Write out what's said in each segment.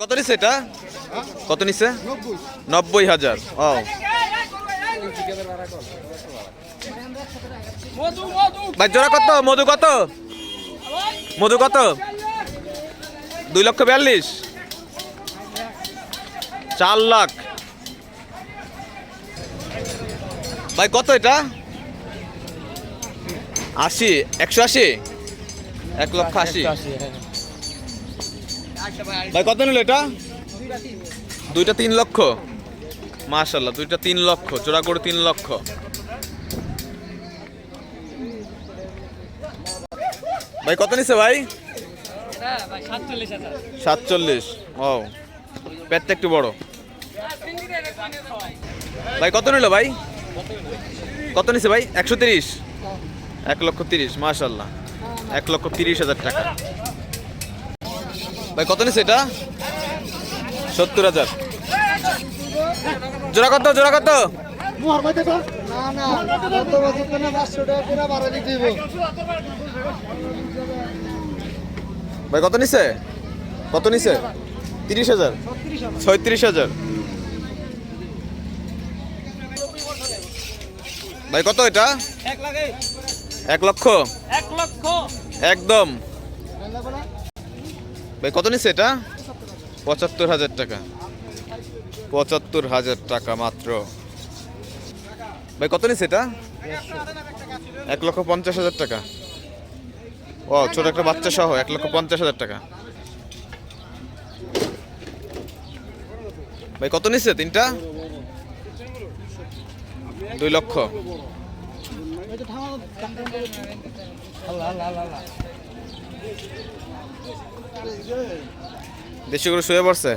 কত নিছে এটা? কত নিছে? নব্বই। নব্বই হাজার ও ভাই জোড়া কত? মধু কত? মধু কত? দুই লক্ষ বিয়াল্লিশ। চার লাখ। ভাই কত এটা? আশি একশো আশি? এক লক্ষ আশি। ভাই কত নিল এটা? দুইটা তিন লক্ষ। মাশাল্লাহ দুইটা তিন লক্ষ চোরা করে তিন লক্ষ। ভাই কত নিছে ভাই? সাতচল্লিশ ও পেটটা একটু বড়। ভাই কত নিল ভাই? কত নিছে ভাই? একশো তিরিশ। এক লক্ষ তিরিশ মাশাল্লাহ এক লক্ষ তিরিশ হাজার টাকা। ভাই, কত নিছে এটা? সত্তর হাজার। জোড়া কত জোড়া কত? ভাই, কত নিছে? কত নিছে? তিরিশ হাজার? ছয়ত্রিশ হাজার। ভাই, কত এটা? এক লক্ষ? এক লক্ষ। একদম। ভাই কত নিচ্ছে এটা? পঁচাত্তর হাজার টাকা। পঁচাত্তর হাজার টাকা মাত্র। ভাই কত নিছে এটা? এক লক্ষ পঞ্চাশ হাজার টাকা। ও ছোট একটা বাচ্চা সহ এক লক্ষ পঞ্চাশ হাজার টাকা। ভাই কত নিচ্ছে তিনটা? দুই লক্ষ। দেশি করে শুয়ে পড়ছে?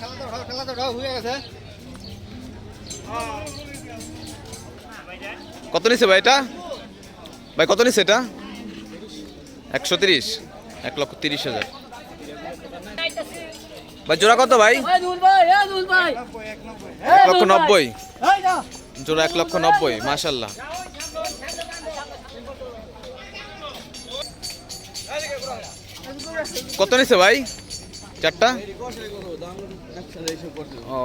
খেলা হয়ে কত নিছে ভাই এটা? ভাই, কত নিছে এটা? একশো তিরিশ। এক লক্ষ তিরিশ হাজার। ভাই জোড়া কত ভাই? এক লক্ষ নব্বই। জোড়া এক লক্ষ নব্বই মাশাল্লাহ কত নিছে ভাই? চারটা? ও।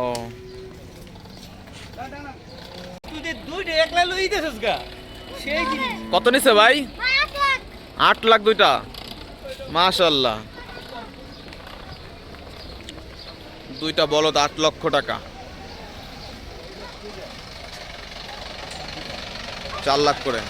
কত নিছে ভাই? আট লাখ দুইটা। মাশাল্লাহ দুইটা বলদ আট লক্ষ টাকা। চার লাখ করে।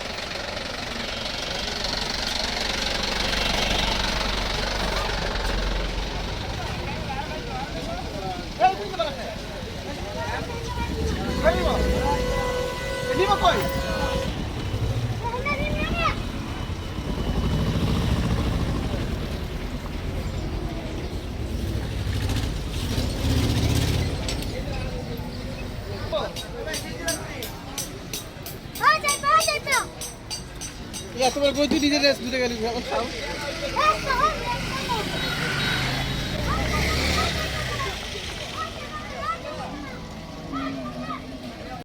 তোমার বই তুই নিজে রেস দিতে গেলি